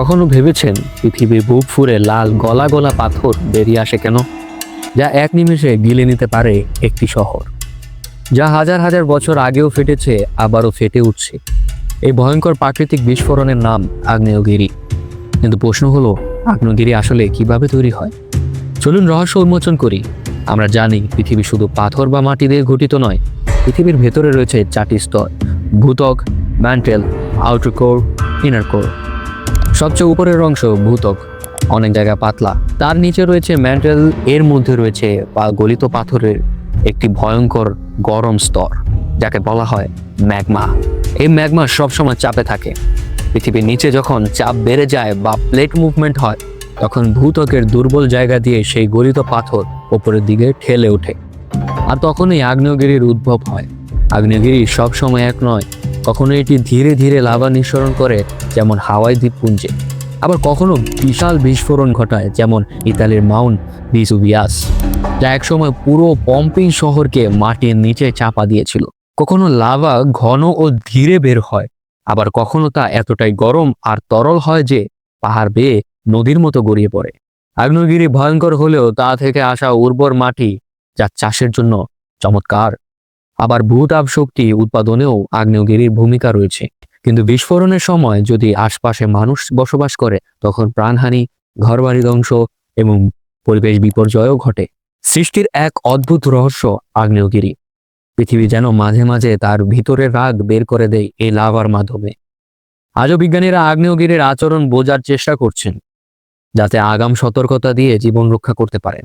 কখনো ভেবেছেন পৃথিবীর বুক ফুরে লাল গলা গলা পাথর বেরিয়ে আসে কেন? যা এক নিমেষে গিলে নিতে পারে একটি শহর। যা হাজার হাজার বছর আগেও ফেটেছে, আবারও ফেটে উঠছে। এই ভয়ঙ্কর প্রাকৃতিক বিস্ফোরণের নাম আগ্নেয়গিরি। কিন্তু প্রশ্ন হলো, আগ্নেয়গিরি আসলে কীভাবে তৈরি হয়? চলুন রহস্য উন্মোচন করি। আমরা জানি পৃথিবী শুধু পাথর বা মাটি দিয়ে গঠিত নয়, পৃথিবীর ভেতরে রয়েছে চারটি স্তর ভূতক mantle outer core inner core সবচেয়ে উপরের অংশ ভূতক অনেক জায়গা পাতলা। তার নিচে রয়েছে ম্যান্টেল এর মধ্যে রয়েছে গলিত পাথরের একটি ভয়ঙ্কর গরম স্তর, যাকে বলা হয় ম্যাগমা। এই ম্যাগমা সবসময় চাপে থাকে। পৃথিবীর নিচে যখন চাপ বেড়ে যায় বা প্লেট মুভমেন্ট হয়, তখন ভূতকের দুর্বল জায়গা দিয়ে সেই গলিত পাথর ওপরের দিকে ঠেলে ওঠে। আর তখনই আগ্নেয়গিরির উদ্ভব হয়। আগ্নেয়গিরি সবসময় এক নয় কখনো এটি ধীরে ধীরে লাভা নিঃসরণ করে, যেমন হাওয়াই দ্বীপপুঞ্জে। আবার কখনো বিশাল বিস্ফোরণ ঘটায়, যেমন ইতালির মাউন্ট ভিসুভিয়াস, যা একসময় পুরো পম্পিং শহরকে মাটির নিচে চাপা দিয়েছিল। কখনো লাভা ঘন ও ধীরে বের হয়, আবার কখনো তা এতটাই গরম আর তরল হয় যে পাহাড় বেয়ে নদীর মতো গড়িয়ে পড়ে। আগ্নেয়গিরি ভয়ঙ্কর হলেও তা থেকে আসা উর্বর মাটি, যা চাষের জন্য চমৎকার। আবার ভূতাপ শক্তি উৎপাদনেও আগ্নেয়গিরির ভূমিকা রয়েছে। কিন্তু বিস্ফোরণের সময় যদি আশপাশে মানুষ বসবাস করে, তখন প্রাণহানি, ঘরবাড়ি ধ্বংস এবং পরিবেশ বিপর্যয়ও ঘটে। সৃষ্টির এক অদ্ভুত রহস্য আগ্নেয়গিরি। পৃথিবী যেন মাঝে মাঝে তার ভিতরের রাগ বের করে দেয় এই লাভার মাধ্যমে। আজও বিজ্ঞানীরা আগ্নেয়গিরির আচরণ বোঝার চেষ্টা করছেন, যাতে আগাম সতর্কতা দিয়ে জীবন রক্ষা করতে পারেন।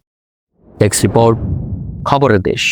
টেক্স রিপোর্ট খবরের দেশ।